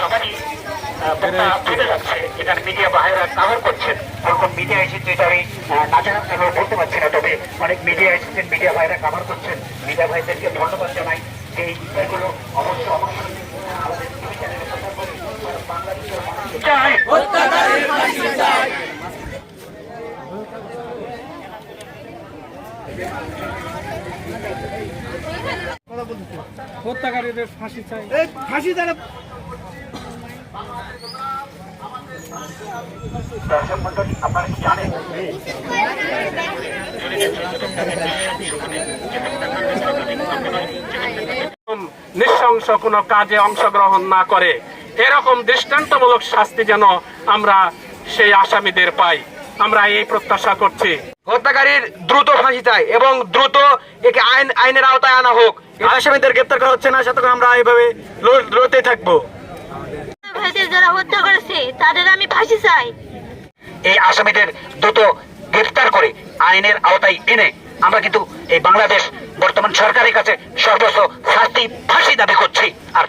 সবারই আহ, যাচ্ছে এখানে মিডিয়া ভাইরা কাভার করছেন। কোন মিডিয়া এসেছে এটা আমি না জানার বলতে পারছি না তবে অনেক মিডিয়া এসেছেন মিডিয়া ভাইরা কাভার করছেন। মিডিয়া ভাইদেরকে ধন্যবাদ জানাই যে এই বিষয়গুলো অবশ্য অবশ্যই হত্যাকারীদের ফাঁসি চাই। ফাঁসি মন্ডলী নৃশংস কোনো কাজে অংশগ্রহণ না করে এরকম দৃষ্টান্তমূলক শাস্তি যেন আমরা সেই আসামিদের পাই। আমরা এই প্রত্যাশা করছি। হত্যাকারীর দ্রুত ফাঁসি চাই এবং দ্রুত একে আইন আইনের আওতায় আনা হোক। আসামিদের গ্রেপ্তার করা হচ্ছে না, সেতক্ষণ আমরা এইভাবে লড়তে থাকব। ভাইদের যারা হত্যা করেছে, তাদের আমি ফাঁসি চাই। এই আসামিদের দ্রুত গ্রেফতার করে আইনের আওতায় এনে আমরা কিন্তু এই বাংলাদেশ বর্তমান সরকারের কাছে সর্বোচ্চ শাস্তি ফাঁসি দাবি করছি।